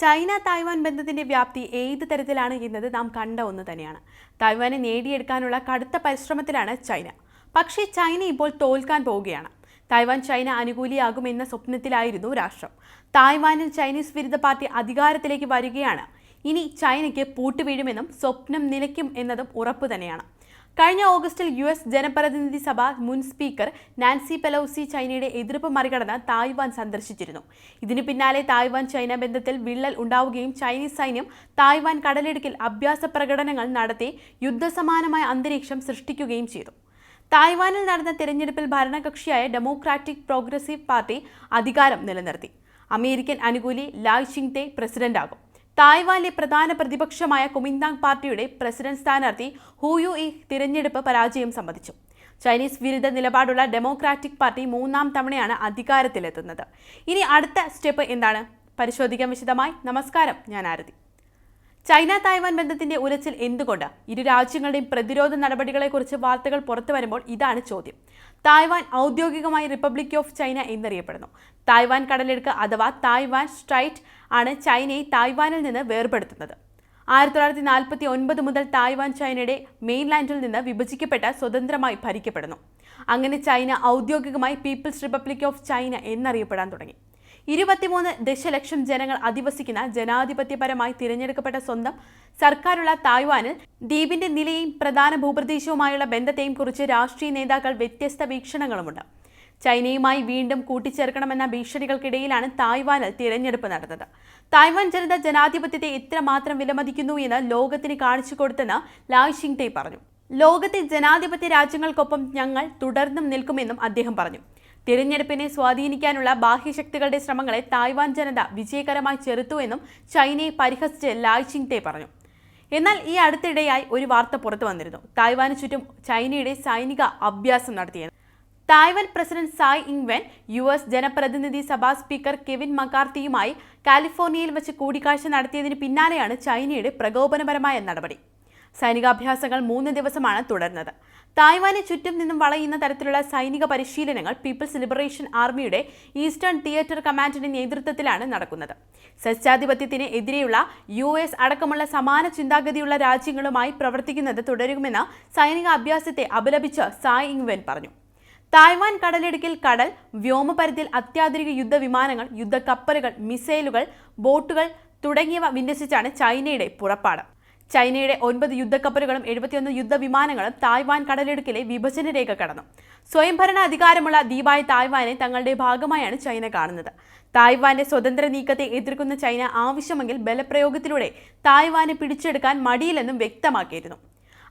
China Taiwan ബന്ധത്തിന്റെ വ്യാപ്തി ഏത് തരത്തിലാണ് എന്നത് നാം കണ്ട ഒന്ന് തന്നെയാണ്. തായ്വാനെ നേടിയെടുക്കാനുള്ള കടുത്ത പരിശ്രമത്തിലാണ് ചൈന. പക്ഷേ ചൈന ഇപ്പോൾ തോൽക്കാൻ പോവുകയാണ്. തായ്വാൻ ചൈന അനുകൂലിയാകുമെന്ന സ്വപ്നത്തിലായിരുന്നു രാഷ്ട്രം. തായ്വാനിൽ ചൈനീസ് വിരുദ്ധ പാർട്ടി അധികാരത്തിലേക്ക് വരികയാണ്. ഇനി ചൈനയ്ക്ക് പൂട്ടുവീഴുമെന്നും സ്വപ്നം നിലയ്ക്കും എന്നതും ഉറപ്പു തന്നെയാണ്. കഴിഞ്ഞ ഓഗസ്റ്റിൽ യു എസ് ജനപ്രതിനിധി സഭ മുൻ സ്പീക്കർ നാൻസി പെലോസി ചൈനയുടെ എതിർപ്പ് മറികടന്ന് തായ്വാൻ സന്ദർശിച്ചിരുന്നു. ഇതിന് പിന്നാലെ തായ്വാൻ ചൈന ബന്ധത്തിൽ വിള്ളൽ ഉണ്ടാവുകയും ചൈനീസ് സൈന്യം തായ്വാൻ കടലിടുക്കിൽ അഭ്യാസ പ്രകടനങ്ങൾ നടത്തി യുദ്ധസമാനമായ അന്തരീക്ഷം സൃഷ്ടിക്കുകയും ചെയ്തു. തായ്വാനിൽ നടന്ന തിരഞ്ഞെടുപ്പിൽ ഭരണകക്ഷിയായ ഡെമോക്രാറ്റിക് പ്രോഗ്രസീവ് പാർട്ടി അധികാരം നിലനിർത്തി. അമേരിക്കൻ അനുകൂലി ലായ് ചിങ്തെ പ്രസിഡന്റാകും. തായ്വാനിലെ പ്രധാന പ്രതിപക്ഷമായ കുമിന്താങ് പാർട്ടിയുടെ പ്രസിഡന്റ് സ്ഥാനാർത്ഥി ഹൂയു ഈ തിരഞ്ഞെടുപ്പ് പരാജയം സമ്മതിച്ചു ചൈനീസ് വിരുദ്ധ നിലപാടുള്ള ഡെമോക്രാറ്റിക് പാർട്ടി മൂന്നാം തവണയാണ് അധികാരത്തിലെത്തുന്നത്. ഇനി അടുത്ത സ്റ്റെപ്പ് എന്താണ്? പരിശോധിക്കാൻ വിശദമായി. നമസ്കാരം ഞാൻ ആരതി. ചൈന തായ്വാൻ ബന്ധത്തിന്റെ ഉലച്ചിൽ എന്തുകൊണ്ട്? ഇരു രാജ്യങ്ങളുടെയും പ്രതിരോധ നടപടികളെക്കുറിച്ച് വാർത്തകൾ പുറത്തു വരുമ്പോൾ ഇതാണ് ചോദ്യം. തായ്വാൻ ഔദ്യോഗികമായി റിപ്പബ്ലിക് ഓഫ് ചൈന എന്നറിയപ്പെടുന്നു. തായ്വാൻ കടലെടുക്ക് അഥവാ തായ്വാൻ സ്ട്രൈറ്റ് ആണ് ചൈനയെ തായ്വാനിൽ നിന്ന് വേർപെടുത്തുന്നത്. ആയിരത്തി തൊള്ളായിരത്തി നാൽപ്പത്തി ഒൻപത് മുതൽ തായ്വാൻ ചൈനയുടെ മെയിൻലാൻഡിൽ നിന്ന് വിഭജിക്കപ്പെട്ട സ്വതന്ത്രമായി ഭരിക്കപ്പെടുന്നു. അങ്ങനെ ചൈന ഔദ്യോഗികമായി പീപ്പിൾസ് റിപ്പബ്ലിക് ഓഫ് ചൈന എന്നറിയപ്പെടാൻ തുടങ്ങി. ഇരുപത്തിമൂന്ന് ദശലക്ഷം ജനങ്ങൾ അധിവസിക്കുന്ന ജനാധിപത്യപരമായി തിരഞ്ഞെടുക്കപ്പെട്ട സ്വന്തം സർക്കാരുള്ള തായ്വാനിൽ ദ്വീപിന്റെ നിലയും പ്രധാന ഭൂപ്രദേശവുമായുള്ള ബന്ധത്തെയും കുറിച്ച് രാഷ്ട്രീയ നേതാക്കൾ വ്യത്യസ്ത വീക്ഷണങ്ങളുമുണ്ട്. ചൈനയുമായി വീണ്ടും കൂട്ടിച്ചേർക്കണമെന്ന ഭീഷണികൾക്കിടയിലാണ് തായ്വാനിൽ തിരഞ്ഞെടുപ്പ് നടന്നത്. തായ്വാൻ ജനത ജനാധിപത്യത്തെ ഇത്രമാത്രം വിലമതിക്കുന്നു എന്ന് ലോകത്തിന് കാണിച്ചു കൊടുത്തെന്ന് ലായ് ഷിങ്ടെ പറഞ്ഞു. ലോകത്തെ ജനാധിപത്യ രാജ്യങ്ങൾക്കൊപ്പം ഞങ്ങൾ തുടർന്നും നിൽക്കുമെന്നും അദ്ദേഹം പറഞ്ഞു. തിരഞ്ഞെടുപ്പിനെ സ്വാധീനിക്കാനുള്ള ബാഹ്യശക്തികളുടെ ശ്രമങ്ങളെ തായ്വാൻ ജനത വിജയകരമായി ചെറുത്തുവെന്നും ചൈനയെ പരിഹസിച്ച് ലായ് ചിങ്തെ പറഞ്ഞു. എന്നാൽ ഈ അടുത്തിടെയായി ഒരു വാർത്ത പുറത്തു വന്നിരുന്നു. തായ്വാന് ചുറ്റും ചൈനയുടെ സൈനിക അഭ്യാസം നടത്തിയത്. തായ്വാൻ പ്രസിഡന്റ് സായ് ഇങ്വെൻ യു എസ് ജനപ്രതിനിധി സഭാ സ്പീക്കർ കെവിൻ മക്കാർത്തിയുമായി കാലിഫോർണിയയിൽ വെച്ച് കൂടിക്കാഴ്ച നടത്തിയതിന് പിന്നാലെയാണ് ചൈനയുടെ പ്രകോപനപരമായ നടപടി. സൈനികാഭ്യാസങ്ങൾ മൂന്ന് ദിവസമാണ് തുടർന്നത്. തായ്വാനെ ചുറ്റും നിന്നും വളയുന്ന തരത്തിലുള്ള സൈനിക പരിശീലനങ്ങൾ പീപ്പിൾസ് ലിബറേഷൻ ആർമിയുടെ ഈസ്റ്റേൺ തിയേറ്റർ കമാൻഡിന്റെ നേതൃത്വത്തിലാണ് നടക്കുന്നത്. സസ്യാധിപത്യത്തിന് എതിരെയുള്ള യു എസ് അടക്കമുള്ള സമാന ചിന്താഗതിയുള്ള രാജ്യങ്ങളുമായി പ്രവർത്തിക്കുന്നത് തുടരുമെന്ന് സൈനിക അഭ്യാസത്തെ അപലപിച്ച് സായ് ഇങ്വെൻ പറഞ്ഞു. തായ്വാൻ കടലിടുക്കിൽ കടൽ വ്യോമപരിധിയിൽ അത്യാധുനിക യുദ്ധവിമാനങ്ങൾ യുദ്ധക്കപ്പലുകൾ മിസൈലുകൾ ബോട്ടുകൾ തുടങ്ങിയവ വിന്യസിച്ചാണ് ചൈനയുടെ പുറപ്പാട്. ചൈനയുടെ ഒൻപത് യുദ്ധക്കപ്പലുകളും എഴുപത്തിയൊന്ന് യുദ്ധവിമാനങ്ങളും തായ്വാൻ കടലിടുക്കിലെ വിഭജന രേഖ കടന്നു. സ്വയംഭരണ അധികാരമുള്ള ദ്വീപായ തായ്വാനെ തങ്ങളുടെ ഭാഗമായാണ് ചൈന കാണുന്നത്. തായ്വാന്റെ സ്വതന്ത്ര നീക്കത്തെ എതിർക്കുന്ന ചൈന ആവശ്യമെങ്കിൽ ബലപ്രയോഗത്തിലൂടെ തായ്വാനെ പിടിച്ചെടുക്കാൻ മടിയില്ലെന്നും വ്യക്തമാക്കിയിരുന്നു.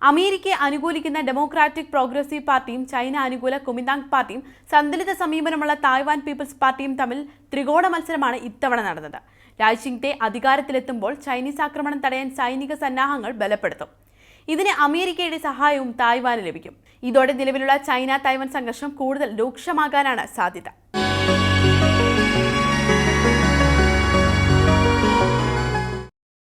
അമേരിക്കയെ അനുകൂലിക്കുന്ന ഡെമോക്രാറ്റിക് പ്രോഗ്രസീവ് പാർട്ടിയും ചൈന അനുകൂല കുമിന്താങ് പാർട്ടിയും സന്തുലിത സമീപനമുള്ള തായ്വാൻ പീപ്പിൾസ് പാർട്ടിയും തമ്മിൽ ത്രികോണ മത്സരമാണ് ഇത്തവണ നടന്നത്. രാജ്യത്തെ അധികാരത്തിലെത്തുമ്പോൾ ചൈനീസ് ആക്രമണം തടയാൻ സൈനിക സന്നാഹങ്ങൾ ബലപ്പെടുത്തും. ഇതിന് അമേരിക്കയുടെ സഹായവും തായ്വാന് ലഭിക്കും. ഇതോടെ നിലവിലുള്ള ചൈന തായ്വാൻ സംഘർഷം കൂടുതൽ രൂക്ഷമാകാനാണ് സാധ്യത.